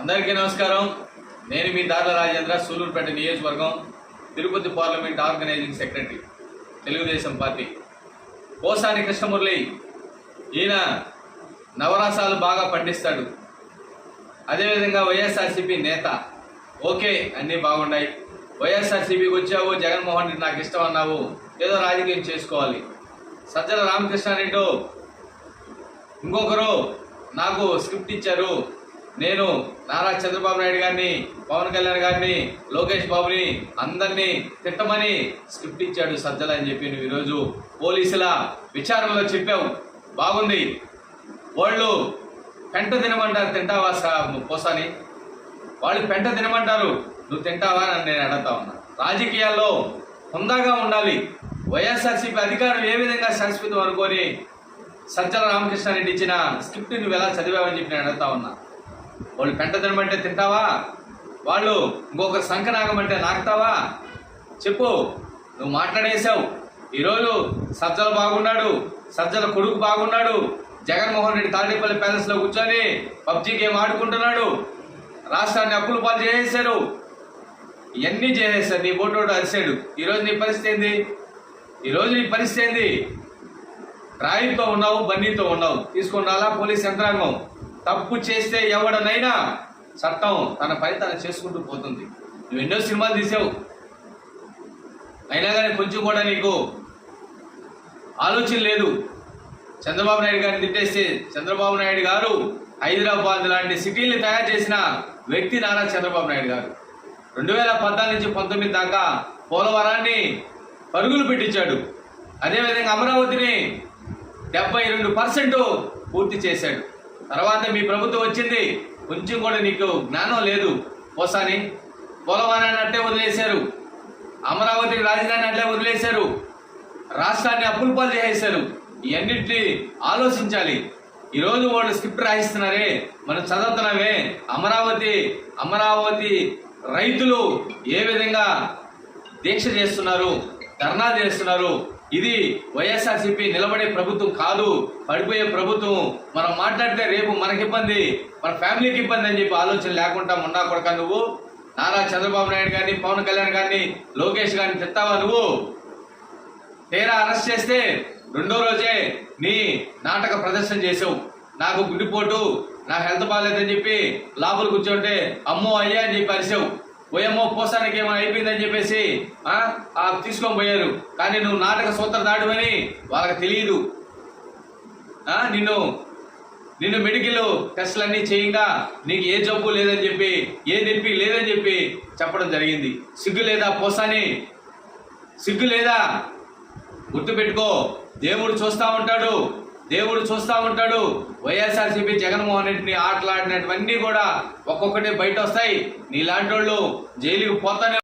అందరికీ నమస్కారం. నేను మీ దార్ల రాజేంద్ర సూలూరుపేట నియోజకవర్గం Tirupati parliament organising secretary Telugu Desam party. Posani Krishna Murali ఈయన నవరసాలు బాగా పండిస్తాడు. అదేవిధంగా వైఎస్ఆర్సీపీ నేత ఓకే అన్నీ బాగున్నాయి. వైఎస్ఆర్సీపీకి వచ్చావు జగన్మోహన్ రెడ్డి నాకు ఇష్టం అన్నావు ఏదో రాజకీయం చేసుకోవాలి. సజ్జల రామకృష్ణారెడ్డి ఇంకొకరు నాకు స్క్రిప్ట్ ఇచ్చారు. నేను నారా చంద్రబాబు నాయుడు గారిని పవన్ కళ్యాణ్ గారిని లోకేష్ బాబుని అందరినీ తిట్టమని స్క్రిప్ట్ ఇచ్చాడు సజ్జల అని చెప్పి నువ్వు ఈరోజు పోలీసుల విచారణలో చెప్పావు. బాగుంది. వాళ్ళు పెంట తినమంటారు తింటావా సా పోసాని? వాళ్ళు పెంట తినమంటారు నువ్వు తింటావా అని నేను అడుగుతా ఉన్నా. రాజకీయాల్లో హుందాగా ఉండాలి. వైఎస్ఆర్సీపీ అధికారం ఏ విధంగా సంస్కృతం అనుకొని సజ్జల రామకృష్ణారెడ్డి ఇచ్చిన స్క్రిప్ట్ నువ్వు ఎలా చదివావని చెప్పి నేను అడుగుతా ఉన్నా. వాళ్ళు పెంట తినమంటే తింటావా? వాళ్ళు ఇంకొక సంఖ నాగమంటే నాకుతావా? చెప్పు. నువ్వు మాట్లాడేశావు. ఈరోజు సజ్జల బాగున్నాడు. సజ్జల కొడుకు బాగున్నాడు. జగన్మోహన్ రెడ్డి తాడేపల్లి ప్యాలెస్లో కూర్చొని పబ్జీ గేమ్ ఆడుకుంటున్నాడు. రాష్ట్రాన్ని అప్పులు పాలు చేసేశారు. ఇవన్నీ చేసేసారు నీ బోటోడు అరిశాడు ఈరోజు నీ పరిస్థితి ఏంది? ఈరోజు నీ పరిస్థితి ఏంది? రాయితో ఉన్నావు బన్నీతో ఉన్నావు. తీసుకున్నాలా పోలీస్ యంత్రాంగం? తప్పు చేస్తే ఎవడనైనా చట్టం తన పని తను చేసుకుంటూ పోతుంది. నువ్వు ఎన్నో సినిమాలు తీసావు. అయినా కానీ కొంచెం కూడా నీకు ఆలోచన లేదు. చంద్రబాబు నాయుడు గారిని తిట్టేస్తే చంద్రబాబు నాయుడు గారు హైదరాబాద్ లాంటి సిటీల్ని తయారు చేసిన వ్యక్తి నారా చంద్రబాబు నాయుడు గారు. రెండు వేల పద్నాలుగు నుంచి పంతొమ్మిది దాకా పోలవరాన్ని పరుగులు పెట్టించాడు. అదేవిధంగా అమరావతిని డెబ్బై రెండు పర్సెంట్ పూర్తి చేశాడు. తర్వాత మీ ప్రభుత్వం వచ్చింది. కొంచెం కూడా నీకు జ్ఞానం లేదు. పోసాని. పోలవరాన్ని అట్టే వదిలేశారు. అమరావతి రాజధాని అట్లే వదిలేశారు. రాష్ట్రాన్ని అప్పులు పాలు చేసేశారు. ఇవన్నింటినీ ఆలోచించాలి. ఈరోజు వాళ్ళు స్క్రిప్ట్ రాయిస్తున్నారే. మనం చదువుతున్నామే. అమరావతి అమరావతి రైతులు ఏ విధంగా దీక్ష చేస్తున్నారు ధర్నా చేస్తున్నారు ఇది వైఎస్ఆర్సీపీ నిలబడే ప్రభుత్వం కాదు పడిపోయే ప్రభుత్వం. మనం మాట్లాడితే రేపు మనకి ఇబ్బంది. మన ఫ్యామిలీకి ఇబ్బంది అని చెప్పి ఆలోచన లేకుండా ఉన్నా కొడక నువ్వు. నారా చంద్రబాబు నాయుడు గారిని పవన్ కళ్యాణ్ గారిని లోకేష్ గారిని తిట్టావా నువ్వు? తీరా అరెస్ట్ చేస్తే రెండో రోజే నీ నాటక ప్రదర్శన చేసావు నాకు గుడ్డిపోటు నా హెల్త్ బాగాలేదని చెప్పి లోపల కూర్చోంటే అమ్మో అయ్యా అని చెప్పి అరిసావు. పోయమ్మో పోసానికి ఏమో అయిపోయిందని చెప్పేసి ఆ తీసుకొని పోయారు. కానీ నువ్వు నాటక సూత్రధాడువని వాళ్ళకి తెలియదు. నిన్ను నిన్ను మెడికల్ టెస్టులన్నీ చేయంగా నీకు ఏ జబ్బు లేదని చెప్పి ఏ నొప్పి లేదని చెప్పి చెప్పడం జరిగింది. సిగ్గు లేదా పోసాని? సిగ్గు లేదా? గుర్తుపెట్టుకో దేవుడు చూస్తూ ఉంటాడు. దేవుడు చూస్తా ఉంటాడు. వైఎస్ఆర్సీపీ జగన్మోహన్ రెడ్డిని ఆటలాడినటువన్నీ కూడా ఒక్కొక్కటి బయట వస్తాయి నీలాంటి వాళ్ళు జైలుకి పోతానే